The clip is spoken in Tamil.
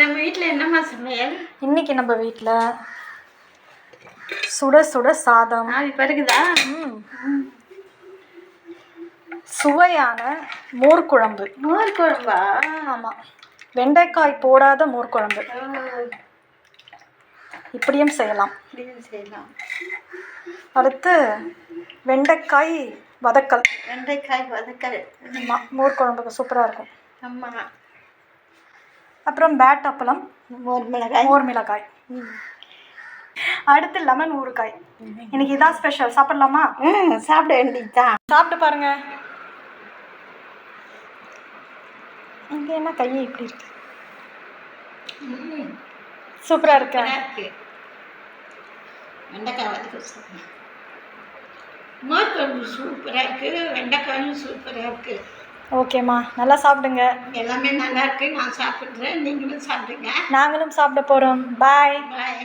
நம்ம வீட்டில் என்னம்மா சமையல்? இன்னைக்கு நம்ம வீட்டில் சுட சுட சாதம். பருகுதா? ம். சுவையான மோர் குழம்பு மோர் குழம்பா ஆமாம் வெண்டைக்காய் போடாத மோர் குழம்பு இப்படியும் செய்யலாம். இப்படியும் செய்யலாம். அடுத்து வெண்டைக்காய் வதக்கல். வெண்டைக்காய் வதக்கல். ஆமாம் மோர் குழம்புக்கு சூப்பராக இருக்கும். ஆமாம் அப்புறம் பேட் அப்பளம் மோர் மிளகாய். மோர் மிளகாய். அடுத்து லெமன் ஊறுகாய். இன்னைக்கு இதான் ஸ்பெஷல் சாப்பிடலாமா? ம் சாப்பிட வேண்டியதுதான். சாப்பிட்டு பாருங்க. இங்கே என்ன கை இப்படி இருக்கு? சூப்பராக இருக்கு. இருக்கு. வெண்டைக்காய் வதக்க சூப்பராக இருக்குது வெண்டைக்காயும் சூப்பராக இருக்குது ஓகேம்மா நல்லா சாப்பிடுங்க. எல்லாமே நல்லா இருக்கு நான் சாப்பிட்றேன். நீங்களும் சாப்பிடுங்க. நாங்களும் சாப்பிட போகிறோம் பாய் பாய்